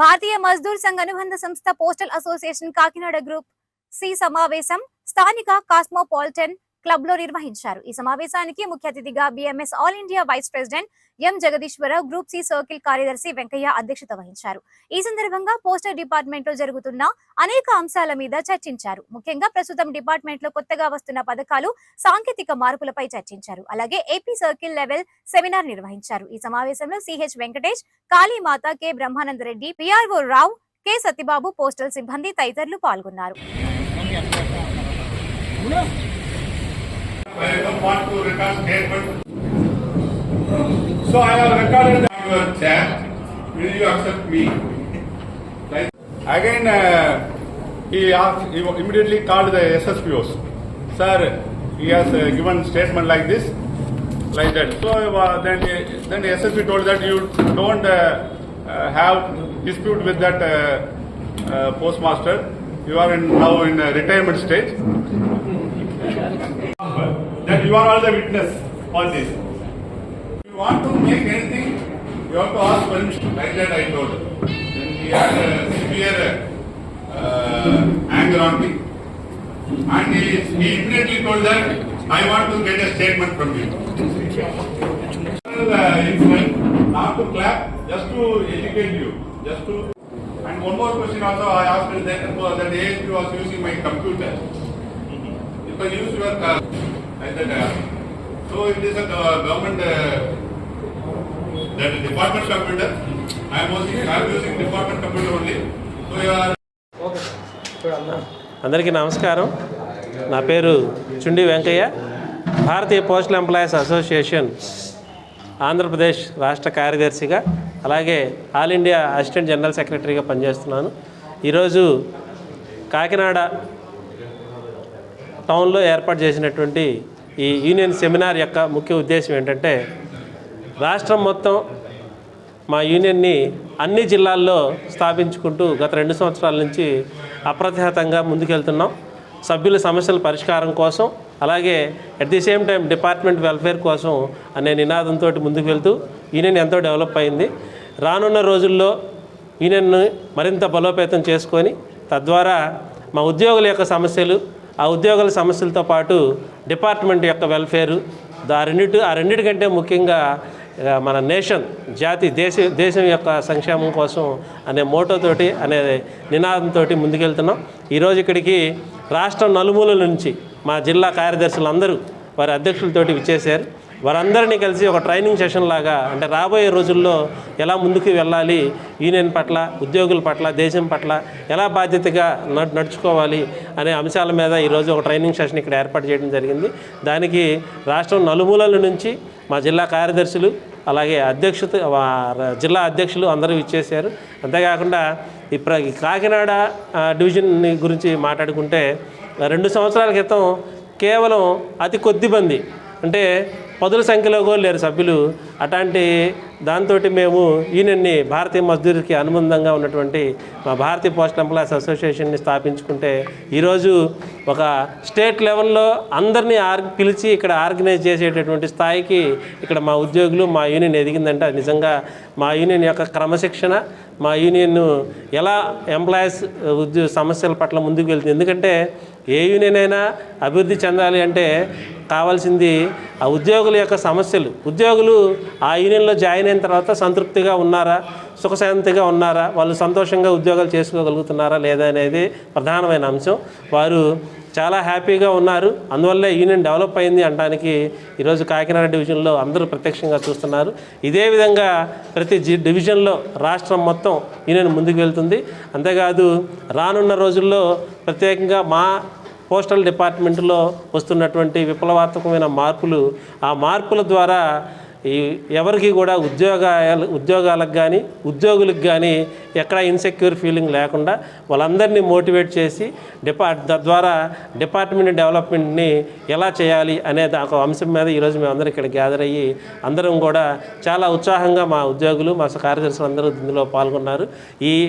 భారతీయ మజ్దూర్ సంఘ్ అనుబంధ సంస్థ postal association Kakinada group C సమావేశం. స్థానిక కాస్మోపాలిటన్ క్లబ్లో నిర్వహించారు. ఈ సమావేశానికి ముఖ్య అతిథిగా BMS all India vice president M Jagadeeswara Rao group C circle కార్యదర్శి వెంకయ్య అధ్యక్షత వహించారు. ఈ సందర్భంగా పోస్టల్ డిపార్ట్మెంట్లో జరుగుతున్న అనేక అంశాల మీద చర్చించారు. ముఖ్యంగా ప్రస్తుతం డిపార్ట్మెంట్లో కొత్తగా వస్తున్న పథకాలు సాంకేతిక మార్పులపై చర్చించారు. అలాగే ఏపీ సర్కిల్ లెవెల్ సెమినార్ నిర్వహించారు. ఈ సమావేశంలో CH Venkatesh Kalimata K Brahmananda Reddy PRO Rao K Satyababu postal సిబ్బంది తదితరులు పాల్గొన్నారు. To statement. So I have recorded your chat. Will you accept me? Like, again, uh, he asked, he immediately called the SSPOs. Sir, he has uh, given statement like this, like that. So uh, then, he- then the SSP told that you don't uh, uh, have dispute with that uh, uh, postmaster. You are in, now in uh, retirement stage. That you are all the witness on this. If you want to make anything, you have to ask permission. Like that I told. Then he had a severe uh, anger on me. And he, he immediately told that I want to get a statement from you. Uh, incident, not to clap, just to educate you, just to. And one more question also I asked that, uh, that ASP was using my computer. If I use your car, I said, so it is a government, that is department computer, I am using, I am using department computer only. So you are అందరికీ నమస్కారం. నా పేరు Chundi Venkaiah. Bharatiya postal employees association Andhra Pradesh రాష్ట్ర కార్యదర్శిగా అలాగే all India assistant general సెక్రటరీగా పనిచేస్తున్నాను. ఈరోజు కాకినాడ టౌన్లో ఏర్పాటు చేసినటువంటి ఈ యూనియన్ సెమినార్ యొక్క ముఖ్య ఉద్దేశం ఏంటంటే రాష్ట్రం మొత్తం మా యూనియన్ని అన్ని జిల్లాల్లో స్థాపించుకుంటూ గత రెండు సంవత్సరాల నుంచి అప్రతిహతంగా ముందుకెళ్తున్నాం. సభ్యుల సమస్యల పరిష్కారం కోసం అలాగే at the same time department welfare కోసం అనే నినాదంతో ముందుకు వెళ్తూ యూనియన్ ఎంతో డెవలప్ అయింది. రానున్న రోజుల్లో యూనియన్ను మరింత బలోపేతం చేసుకొని తద్వారా మా ఉద్యోగుల యొక్క సమస్యలు ఆ ఉద్యోగుల సమస్యలతో పాటు డిపార్ట్మెంట్ యొక్క వెల్ఫేరు ఆ రెండిటి ఆ రెండిటికంటే ముఖ్యంగా మన నేషన్ జాతి దేశ దేశం యొక్క సంక్షేమం కోసం అనే మోటోతోటి అనే నినాదంతో ముందుకెళ్తున్నాం. ఈరోజు ఇక్కడికి రాష్ట్రం నలుమూలల నుంచి మా జిల్లా కార్యదర్శులు అందరూ వారి అధ్యక్షులతోటి విచ్చేశారు. వారందరినీ కలిసి ఒక ట్రైనింగ్ సెషన్ లాగా అంటే రాబోయే రోజుల్లో ఎలా ముందుకు వెళ్ళాలి యూనియన్ పట్ల ఉద్యోగుల పట్ల దేశం పట్ల ఎలా బాధ్యతగా నడుచుకోవాలి అనే అంశాల మీద ఈరోజు ఒక ట్రైనింగ్ సెషన్ ఇక్కడ ఏర్పాటు చేయడం జరిగింది. దానికి రాష్ట్రం నలుమూలల నుంచి మా జిల్లా కార్యదర్శులు అలాగే అధ్యక్షత జిల్లా అధ్యక్షులు అందరూ ఇచ్చేశారు అంతేకాకుండా ఇప్పుడు కాకినాడ డివిజన్ గురించి మాట్లాడుకుంటే రెండు సంవత్సరాల క్రితం కేవలం అతి కొద్ది మంది అంటే పదుల సంఖ్యలో కూడా లేరు సభ్యులు. అట్లాంటి దాంతో మేము యూనియన్ని భారతీయ మజ్దూరికి అనుబంధంగా ఉన్నటువంటి మా భారతీయ పోస్ట్ ఎంప్లాయీస్ అసోసియేషన్ని స్థాపించుకుంటే ఈరోజు ఒక స్టేట్ లెవెల్లో అందరినీ ఆర్ పిలిచి ఇక్కడ ఆర్గనైజ్ చేసేటటువంటి స్థాయికి ఇక్కడ మా ఉద్యోగులు మా యూనియన్ ఎదిగిందంటే అది నిజంగా మా యూనియన్ యొక్క క్రమశిక్షణ మా యూనియన్ ఎలా ఎంప్లాయీస్ ఉద్యోగ సమస్యల పట్ల ముందుకు వెళ్తుంది. ఎందుకంటే ఏ యూనియన్ అయినా అభివృద్ధి చెందాలి అంటే కావాల్సింది ఆ ఉద్యోగుల యొక్క సమస్యలు. ఉద్యోగులు ఆ యూనియన్లో జాయిన్ అయిన తర్వాత సంతృప్తిగా ఉన్నారా? సుఖశాంతిగా ఉన్నారా? వాళ్ళు సంతోషంగా ఉద్యోగాలు చేసుకోగలుగుతున్నారా లేదా అనేది ప్రధానమైన అంశం. వారు చాలా హ్యాపీగా ఉన్నారు. అందువల్లే యూనియన్ డెవలప్ అయింది అనడానికి ఈరోజు కాకినాడ డివిజన్లో అందరూ ప్రత్యక్షంగా చూస్తున్నారు. ఇదే విధంగా ప్రతి జి డివిజన్లో రాష్ట్రం మొత్తం యూనియన్ ముందుకు వెళ్తుంది. అంతేకాదు రానున్న రోజుల్లో ప్రత్యేకంగా మా పోస్టల్ డిపార్ట్మెంట్లో వస్తున్నటువంటి విప్లవాత్మకమైన మార్పులు ఆ మార్పుల ద్వారా ఈ ఎవరికి కూడా ఉద్యోగాలు ఉద్యోగాలకు కానీ ఉద్యోగులకు కానీ ఎక్కడ ఇన్సెక్యూర్ ఫీలింగ్ లేకుండా వాళ్ళందరినీ మోటివేట్ చేసి డిపార్ట్ తద్వారా డిపార్ట్మెంట్ డెవలప్మెంట్ని ఎలా చేయాలి అనే ఒక అంశం మీద ఈరోజు మేము అందరం ఇక్కడ గ్యాదర్ అయ్యి అందరం కూడా చాలా ఉత్సాహంగా మా ఉద్యోగులు మా కార్యదర్శులు అందరూ ఇందులో పాల్గొన్నారు. ఈ